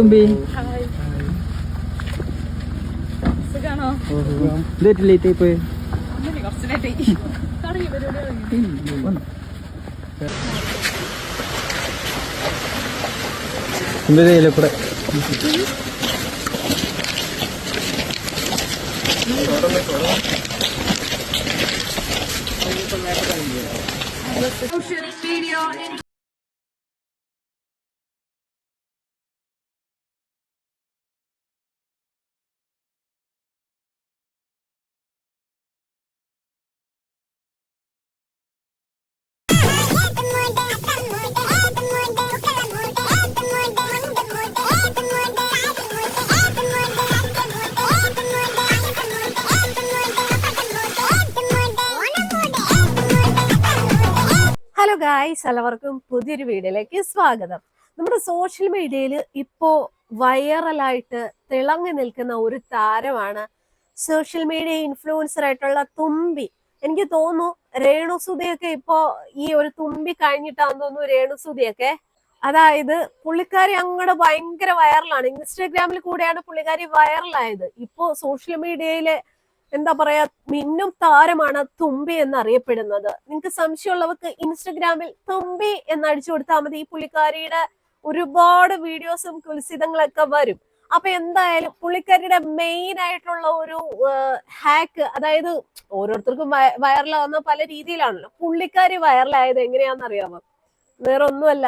തുമ്പി. ഇതേറ്റ് ലേറ്റ് ആയി പോയി. തുമ്പി കയ്യിലെ കൂടെ. ഹലോ ഗായ്സ് എല്ലാവർക്കും പുതിയൊരു വീഡിയോയിലേക്ക് സ്വാഗതം. നമ്മുടെ സോഷ്യൽ മീഡിയയിൽ ഇപ്പോ വൈറലായിട്ട് തിളങ്ങി നിൽക്കുന്ന ഒരു താരമാണ് സോഷ്യൽ മീഡിയ ഇൻഫ്ലുവൻസർ ആയിട്ടുള്ള തുമ്പി. എനിക്ക് തോന്നുന്നു രേണുസുതിയൊക്കെ ഇപ്പോ ഈ ഒരു തുമ്പി കഴിഞ്ഞിട്ടാന്ന് തോന്നുന്നു രേണുസുതിയൊക്കെ അതായത് പുള്ളിക്കാരി അങ്ങോട്ട് ഭയങ്കര വൈറലാണ് ഇൻസ്റ്റാഗ്രാമിൽ കൂടെയാണ് പുള്ളിക്കാരി വൈറലായത് ഇപ്പോ സോഷ്യൽ മീഡിയയിലെ എന്താ പറയാ മിന്നും താരമാണ് തുമ്പി എന്ന് എന്നറിയപ്പെടുന്നത്. നിങ്ങൾക്ക് സംശയമുള്ളവർക്ക് ഇൻസ്റ്റഗ്രാമിൽ തുമ്പി എന്ന് അടിച്ചു കൊടുത്താൽ മതി. ഈ പുള്ളിക്കാരിയുടെ ഒരുപാട് വീഡിയോസും കുൽസിതങ്ങളൊക്കെ വരും. അപ്പൊ എന്തായാലും പുള്ളിക്കാരിയുടെ മെയിൻ ആയിട്ടുള്ള ഒരു ഹാക്ക് അതായത് ഓരോരുത്തർക്കും വൈറലാവുന്ന പല രീതിയിലാണല്ലോ. പുള്ളിക്കാരി വൈറലായത് എങ്ങനെയാണെന്ന് അറിയാമോ വേറെ ഒന്നുമല്ല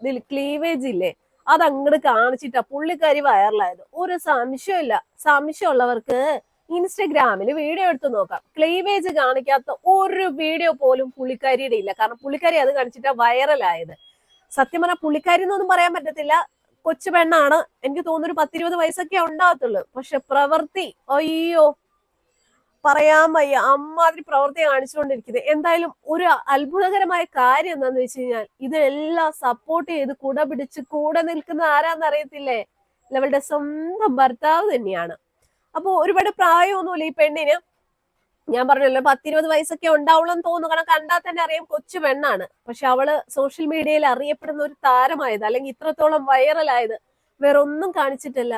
ഇതിൽ ക്ലീവേജ് ഇല്ലേ? അത് അങ്ങോട്ട് കാണിച്ചിട്ടാ പുള്ളിക്കാരി വൈറലായത്. ഒരു സംശയമില്ല സംശയമുള്ളവർക്ക് ഇൻസ്റ്റഗ്രാമിൽ വീഡിയോ എടുത്ത് നോക്കാം. ക്ലീവേജ് കാണിക്കാത്ത ഒരു വീഡിയോ പോലും പുള്ളിക്കാരിയുടെ ഇല്ല. കാരണം പുള്ളിക്കാരി അത് കാണിച്ചിട്ടാ വൈറലായത് സത്യം പറഞ്ഞാൽ പുള്ളിക്കാരി എന്നൊന്നും പറയാൻ പറ്റത്തില്ല. കൊച്ചു പെണ്ണാണ്. എനിക്ക് തോന്നുന്നു ഒരു പത്തിരുപത് വയസ്സൊക്കെ ഉണ്ടാകത്തുള്ളൂ. പക്ഷെ പ്രവൃത്തി അയ്യോ. പറയാൻ വയ്യ. അമ്മാതിരി പ്രവൃത്തി കാണിച്ചുകൊണ്ടിരിക്കുന്നത് എന്തായാലും ഒരു അത്ഭുതകരമായ കാര്യം എന്താന്ന് വെച്ച് കഴിഞ്ഞാൽ ഇതെല്ലാം സപ്പോർട്ട് ചെയ്ത് കൂടെ പിടിച്ച് കൂടെ നിൽക്കുന്ന ആരാന്നറിയത്തില്ലേ? ഇവളുടെ സ്വന്തം ഭർത്താവ് തന്നെയാണ്. അപ്പൊ ഒരുപാട് പ്രായമൊന്നുമില്ല ഈ പെണ്ണിന്. ഞാൻ പറഞ്ഞല്ലോ പത്തിരുപത് വയസ്സൊക്കെ ഉണ്ടാവുള്ളൂ തോന്നുന്നു. കാരണം കണ്ടാൽ തന്നെ അറിയാം കൊച്ചു പെണ്ണാണ്. പക്ഷെ അവൾ സോഷ്യൽ മീഡിയയിൽ അറിയപ്പെടുന്ന ഒരു താരമായത് അല്ലെങ്കിൽ ഇത്രത്തോളം വൈറലായത് വേറെ ഒന്നും കാണിച്ചിട്ടില്ല.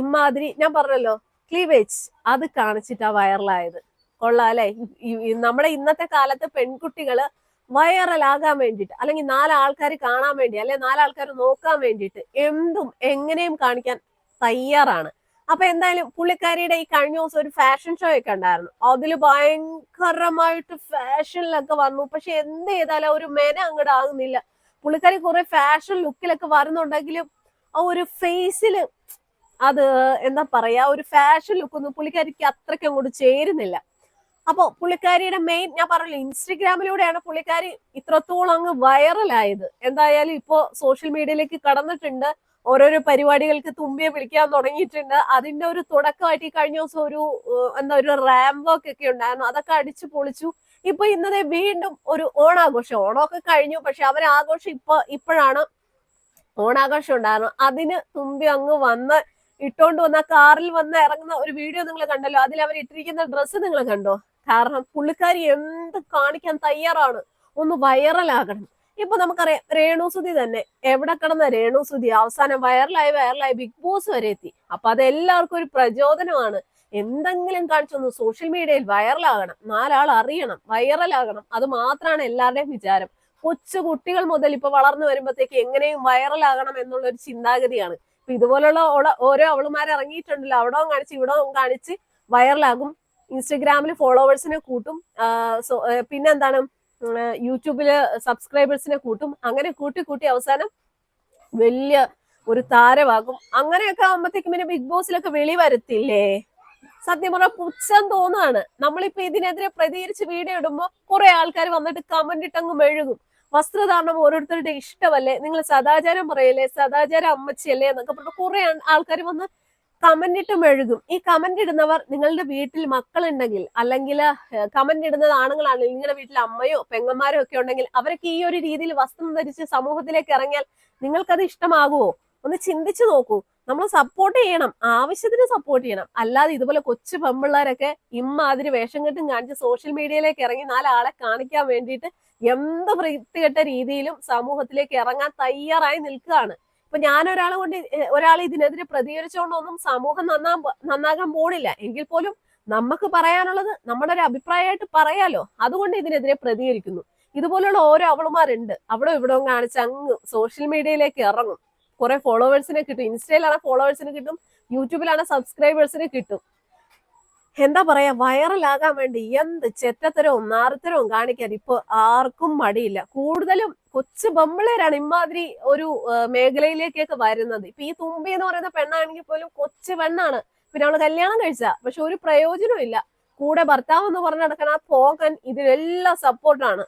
ഇമാതിരി ഞാൻ പറഞ്ഞല്ലോ ക്ലീവേജ് അത് കാണിച്ചിട്ടാ വൈറലായത് കൊള്ളാം അല്ലെ? നമ്മുടെ ഇന്നത്തെ കാലത്ത് പെൺകുട്ടികൾ വൈറലാകാൻ വേണ്ടിയിട്ട് അല്ലെങ്കിൽ നാലാൾക്കാർ കാണാൻ വേണ്ടി അല്ലെ നാലാൾക്കാർ നോക്കാൻ വേണ്ടിയിട്ട് എന്തും എങ്ങനെയും കാണിക്കാൻ തയ്യാറാണ്. അപ്പൊ എന്തായാലും പുള്ളിക്കാരിയുടെ ഈ കഴിഞ്ഞ ദിവസം ഒരു ഫാഷൻ ഷോ ഒക്കെ ഉണ്ടായിരുന്നു. അതിൽ ഭയങ്കരമായിട്ട് ഫാഷനിലൊക്കെ വന്നു. പക്ഷെ എന്ത് ചെയ്താലും ഒരു മെന അങ്ങോട്ട് ആകുന്നില്ല. പുള്ളിക്കാരി കുറെ ഫാഷൻ ലുക്കിലൊക്കെ വരുന്നുണ്ടെങ്കിലും ആ ഒരു ഫേസിൽ അത് എന്താ പറയാ ഒരു ഫാഷൻ ലുക്ക് ഒന്നും പുള്ളിക്കാരിക്ക് അത്രയ്ക്ക് അങ്ങോട്ട് ചേരുന്നില്ല. അപ്പൊ പുള്ളിക്കാരിയുടെ മെയിൻ ഞാൻ പറഞ്ഞില്ല ഇൻസ്റ്റഗ്രാമിലൂടെയാണ് പുള്ളിക്കാരി ഇത്രത്തോളം അങ്ങ് വൈറലായത് എന്തായാലും ഇപ്പോ സോഷ്യൽ മീഡിയയിലേക്ക് കടന്നിട്ടുണ്ട്. ഓരോരോ പരിപാടികൾക്ക് തുമ്പിയെ വിളിക്കാൻ തുടങ്ങിയിട്ടുണ്ട്. അതിന്റെ ഒരു തുടക്കമായിട്ട് ഈ കഴിഞ്ഞ ദിവസം ഒരു എന്താ ഒരു റാം വർക്ക് ഒക്കെ ഉണ്ടായിരുന്നു. അതൊക്കെ അടിച്ചു പൊളിച്ചു. ഇപ്പൊ ഇന്നലെ വീണ്ടും ഒരു ഓണാഘോഷം. ഓണമൊക്കെ കഴിഞ്ഞു. പക്ഷെ അവർ ആഘോഷം ഇപ്പൊ ഇപ്പോഴാണ് ഓണാഘോഷം ഉണ്ടായിരുന്നു അതിന് തുമ്പി അങ്ങ് വന്ന് ഇട്ടോണ്ട് വന്ന കാറിൽ വന്ന് ഇറങ്ങുന്ന ഒരു വീഡിയോ നിങ്ങൾ കണ്ടല്ലോ. അതിൽ അവർ ഇട്ടിരിക്കുന്ന ഡ്രസ്സ് നിങ്ങൾ കണ്ടോ? കാരണം പുള്ളിക്കാരി എന്ത് കാണിക്കാൻ തയ്യാറാണ്. ഒന്ന് വൈറലാകണം ഇപ്പൊ നമുക്കറിയാം രേണുസുതി തന്നെ എവിടെ കിടന്ന രേണുസുതി അവസാനം വൈറലായി വൈറലായി ബിഗ് ബോസ് വരെ എത്തി. അപ്പൊ അതെല്ലാവർക്കും ഒരു പ്രചോദനമാണ്. എന്തെങ്കിലും കാണിച്ചൊന്ന് സോഷ്യൽ മീഡിയയിൽ വൈറലാകണം നാലാൾ അറിയണം വൈറലാകണം അത് മാത്രമാണ് എല്ലാവരുടെയും വിചാരം. കൊച്ചു കുട്ടികൾ മുതൽ ഇപ്പൊ വളർന്നു വരുമ്പോഴത്തേക്ക് എങ്ങനെയും വൈറലാകണം എന്നുള്ള ഒരു ചിന്താഗതിയാണ്. ഇപ്പൊ ഇതുപോലുള്ള ഓരോ അവളുമാർ ഇറങ്ങിയിട്ടുണ്ടല്ലോ. അവിടവും കാണിച്ച് ഇവിടവും കാണിച്ച് വൈറലാകും ഇൻസ്റ്റഗ്രാമിൽ ഫോളോവേഴ്സിനെ കൂട്ടും. പിന്നെന്താണ്? യൂട്യൂബിൽ സബ്സ്ക്രൈബേഴ്സിനെ കൂട്ടും. അങ്ങനെ കൂട്ടി കൂട്ടി അവസാനം വലിയ ഒരു താരമാകും. അങ്ങനെയൊക്കെ ആകുമ്പോഴത്തേക്കും പിന്നെ ബിഗ് ബോസിലൊക്കെ വെളി വരത്തില്ലേ? സത്യം പറഞ്ഞാൽ പുച്ഛം തോന്നാണ്. നമ്മളിപ്പോ ഇതിനെതിരെ പ്രതികരിച്ച് വീഡിയോ ഇടുമ്പോ കുറെ ആൾക്കാർ വന്നിട്ട് കമന്റ് ഇട്ടങ്ങ് മെഴുകും. വസ്ത്രധാരണം ഓരോരുത്തരുടെ ഇഷ്ടമല്ലേ? നിങ്ങൾ സദാചാരം പറയല്ലേ? സദാചാരം അമ്മച്ചിയല്ലേ? എന്നൊക്കെ പറഞ്ഞ കുറെ ആൾക്കാർ വന്ന് കമന്റ് ഇട്ടും മെഴുകും ഈ കമന്റ് ഇടുന്നവർ നിങ്ങളുടെ വീട്ടിൽ മക്കളുണ്ടെങ്കിൽ അല്ലെങ്കിൽ കമന്റ് ഇടുന്നത് ആണുങ്ങളാണെങ്കിൽ നിങ്ങളുടെ വീട്ടിൽ അമ്മയോ പെങ്ങന്മാരോ ഒക്കെ ഉണ്ടെങ്കിൽ അവരൊക്കെ ഈ ഒരു രീതിയിൽ വസ്ത്രം ധരിച്ച് സമൂഹത്തിലേക്ക് ഇറങ്ങിയാൽ നിങ്ങൾക്കത് ഇഷ്ടമാകുമോ ഒന്ന് ചിന്തിച്ചു നോക്കൂ. നമ്മൾ സപ്പോർട്ട് ചെയ്യണം. ആവശ്യത്തിന് സപ്പോർട്ട് ചെയ്യണം. അല്ലാതെ ഇതുപോലെ കൊച്ചു പെമ്പിള്ളേരൊക്കെ ഇമ്മാതിരി വേഷം കെട്ടും കാണിച്ച് സോഷ്യൽ മീഡിയയിലേക്ക് ഇറങ്ങി നാലാളെ കാണിക്കാൻ വേണ്ടിയിട്ട് എന്ത് വൃത്തികെട്ട രീതിയിലും സമൂഹത്തിലേക്ക് ഇറങ്ങാൻ തയ്യാറായി നിൽക്കുകയാണ്. ഇപ്പൊ ഞാൻ ഒരാളെ കൊണ്ട് ഒരാൾ ഇതിനെതിരെ പ്രതികരിച്ചുകൊണ്ടൊന്നും സമൂഹം നന്നാ നന്നാകാൻ പോണില്ല. എങ്കിൽ പോലും നമുക്ക് പറയാനുള്ളത് നമ്മുടെ ഒരു അഭിപ്രായമായിട്ട് പറയാലോ. അതുകൊണ്ട് ഇതിനെതിരെ പ്രതികരിക്കുന്നു. ഇതുപോലുള്ള ഓരോ അവളുമാരുണ്ട്. അവിടെ ഇവിടെ കാണിച്ച് അങ്ങ് സോഷ്യൽ മീഡിയയിലേക്ക് ഇറങ്ങും. കുറെ ഫോളോവേഴ്സിനെ കിട്ടും. ഇൻസ്റ്റയിലാണ് ഫോളോവേഴ്സിന് കിട്ടും. യൂട്യൂബിലാണ് സബ്സ്ക്രൈബേഴ്സിന് കിട്ടും. എന്താ പറയാ? വൈറലാകാൻ വേണ്ടി എന്ത് ചെറ്റത്തരവും നാറത്തരവും കാണിക്കാൻ ഇപ്പൊ ആർക്കും മടിയില്ല. കൂടുതലും കൊച്ചു ബമ്പിളേരാണ് ഇമാതിരി ഒരു മേഖലയിലേക്കൊക്കെ വരുന്നത്. ഇപ്പൊ ഈ തുമ്പി എന്ന് പറയുന്ന പെണ്ണാണെങ്കിൽ പോലും കൊച്ചു പെണ്ണാണ്. പിന്നെ അവൾ കല്യാണം കഴിച്ച. പക്ഷെ ഒരു പ്രയോജനവും ഇല്ല. കൂടെ ഭർത്താവ് എന്ന് പറഞ്ഞ് നടക്കണ ആ പോകൻ ഇതിനെല്ലാം സപ്പോർട്ടാണ്.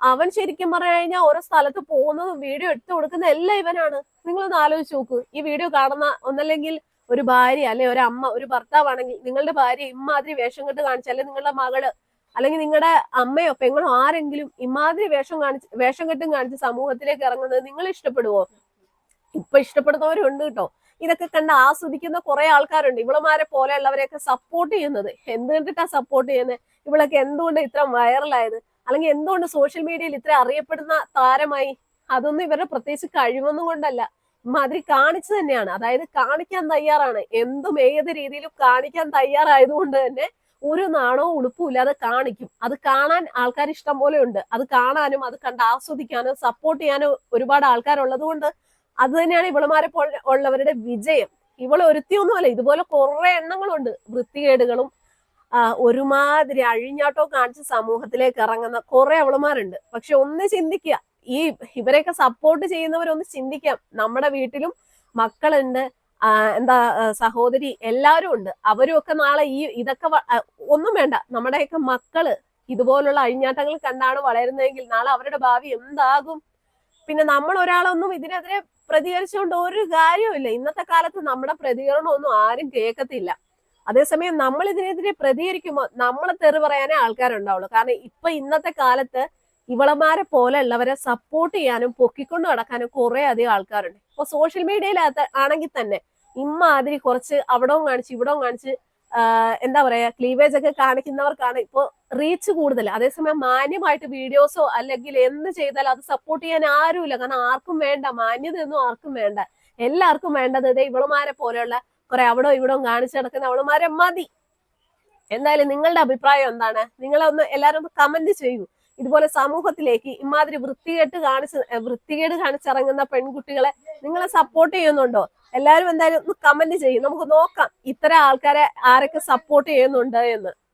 അവൻ ശരിക്കും പറഞ്ഞു കഴിഞ്ഞാൽ ഓരോ സ്ഥലത്ത് പോകുന്നതും വീഡിയോ എടുത്തു കൊടുക്കുന്ന എല്ലാം ഇവനാണ്. നിങ്ങളൊന്ന് ആലോചിച്ച് നോക്ക്. ഈ വീഡിയോ കാണുന്ന ഒന്നല്ലെങ്കിൽ ഒരു ഭാര്യ അല്ലെ ഒരു അമ്മ ഒരു ഭർത്താവാണെങ്കിൽ നിങ്ങളുടെ ഭാര്യ ഇമാതിരി വേഷം കെട്ട് കാണിച്ചാൽ നിങ്ങളുടെ മകൾ അല്ലെങ്കിൽ നിങ്ങളുടെ അമ്മയോ പെങ്ങളോ ആരെങ്കിലും ഇമാതിരി വേഷം കാണിച്ച് വേഷം കെട്ടും കാണിച്ച് സമൂഹത്തിലേക്ക് ഇറങ്ങുന്നത് നിങ്ങൾ ഇഷ്ടപ്പെടുവോ? ഇപ്പൊ ഇഷ്ടപ്പെടുന്നവരുണ്ട് കേട്ടോ ഇതൊക്കെ കണ്ട് ആസ്വദിക്കുന്ന കുറെ ആൾക്കാരുണ്ട്. ഇവളമാരെ പോലെയുള്ളവരെയൊക്കെ സപ്പോർട്ട് ചെയ്യുന്നത്. എന്ത് കണ്ടിട്ടാ സപ്പോർട്ട് ചെയ്യുന്നത് ഇവളൊക്കെ എന്തുകൊണ്ട് ഇത്ര വൈറലായത് അല്ലെങ്കിൽ എന്തുകൊണ്ട് സോഷ്യൽ മീഡിയയിൽ ഇത്ര അറിയപ്പെടുന്ന താരമായി? അതൊന്നും ഇവരുടെ പ്രത്യേകിച്ച് കഴിവൊന്നും കൊണ്ടല്ല. മാതിരി കാണിച്ചു തന്നെയാണ്. അതായത് കാണിക്കാൻ തയ്യാറാണ്. എന്തും ഏത് രീതിയിലും കാണിക്കാൻ തയ്യാറായതുകൊണ്ട് തന്നെ ഒരു നാണവും ഉളുപ്പും ഇല്ലാതെ കാണിക്കും. അത് കാണാൻ ആൾക്കാർ ഇഷ്ടം പോലെ ഉണ്ട്. അത് കാണാനും അത് കണ്ട് ആസ്വദിക്കാനും സപ്പോർട്ട് ചെയ്യാനും ഒരുപാട് ആൾക്കാരുള്ളത് കൊണ്ട് അത് തന്നെയാണ് ഇവളുമാരെ പോലെ ഉള്ളവരുടെ വിജയം. ഇവൾ ഒരുത്തിയൊന്നുമല്ല ഇതുപോലെ കുറെ എണ്ണങ്ങളുണ്ട്. വൃത്തികേടുകളും ഒരുമാതിരി അഴിഞ്ഞാട്ടോ കാണിച്ച് സമൂഹത്തിലേക്ക് ഇറങ്ങുന്ന കുറെ അവളുമാരുണ്ട്. പക്ഷെ ഒന്ന് ചിന്തിക്കുക. ഈ ഇവരെയൊക്കെ സപ്പോർട്ട് ചെയ്യുന്നവരൊന്ന് ചിന്തിക്കാം. നമ്മുടെ വീട്ടിലും മക്കളുണ്ട്. എന്താ സഹോദരി എല്ലാവരും ഉണ്ട്. അവരും ഒക്കെ നാളെ ഈ ഇതൊക്കെ ഒന്നും വേണ്ട. നമ്മുടെയൊക്കെ മക്കൾ ഇതുപോലുള്ള അഴിഞ്ഞാട്ടങ്ങൾ കണ്ടാണ് വളരുന്നതെങ്കിൽ നാളെ അവരുടെ ഭാവി എന്താകും? പിന്നെ നമ്മൾ ഒരാളൊന്നും ഇതിനെതിരെ പ്രതികരിച്ചുകൊണ്ട് ഒരു കാര്യവുമില്ല ഇന്നത്തെ കാലത്ത് നമ്മുടെ പ്രതികരണമൊന്നും ആരും കേൾക്കത്തില്ല. അതേസമയം നമ്മൾ ഇതിനെതിരെ പ്രതികരിക്കുമ്പോൾ നമ്മൾ തെറി പറയാനേ ആൾക്കാരുണ്ടാവുള്ളൂ. കാരണം ഇപ്പൊ ഇന്നത്തെ കാലത്ത് ഇവളമാരെ പോലെയുള്ളവരെ സപ്പോർട്ട് ചെയ്യാനും പൊക്കിക്കൊണ്ട് നടക്കാനും കുറെ അധികം ആൾക്കാരുണ്ട്. ഇപ്പൊ സോഷ്യൽ മീഡിയയിലാണെങ്കിൽ തന്നെ ഇമ്മാതിരി കുറച്ച് അവിടവും കാണിച്ച് ഇവിടവും കാണിച്ച് എന്താ പറയാ ക്ലീവേജ് ഒക്കെ കാണിക്കുന്നവർക്കാണ് ഇപ്പൊ റീച്ച് കൂടുതൽ അതേസമയം മാന്യമായിട്ട് വീഡിയോസോ അല്ലെങ്കിൽ എന്ത് ചെയ്താലും അത് സപ്പോർട്ട് ചെയ്യാൻ ആരുമില്ല. കാരണം ആർക്കും വേണ്ട മാന്യത മാന്യതയൊന്നും ആർക്കും വേണ്ട. എല്ലാവർക്കും വേണ്ടത് ഇതേ ഇവളുമാരെ പോലെയുള്ള കുറെ അവിടോ ഇവിടോ കാണിച്ചു നടക്കുന്ന അവളുമാരെ മതി. എന്തായാലും നിങ്ങളുടെ അഭിപ്രായം എന്താണ്? നിങ്ങളൊന്ന് എല്ലാവരും ഒന്ന് കമന്റ് ചെയ്യൂ. ഇതുപോലെ സമൂഹത്തിലേക്ക് ഇമാതിരി വൃത്തികേട്ട് കാണിച്ച് വൃത്തികേട് കാണിച്ചിറങ്ങുന്ന പെൺകുട്ടികളെ നിങ്ങളെ സപ്പോർട്ട് ചെയ്യുന്നുണ്ടോ? എല്ലാവരും എന്തായാലും ഒന്ന് കമന്റ് ചെയ്യും. നമുക്ക് നോക്കാം ഇത്ര ആൾക്കാരെ ആരൊക്കെ സപ്പോർട്ട് ചെയ്യുന്നുണ്ട് എന്ന്.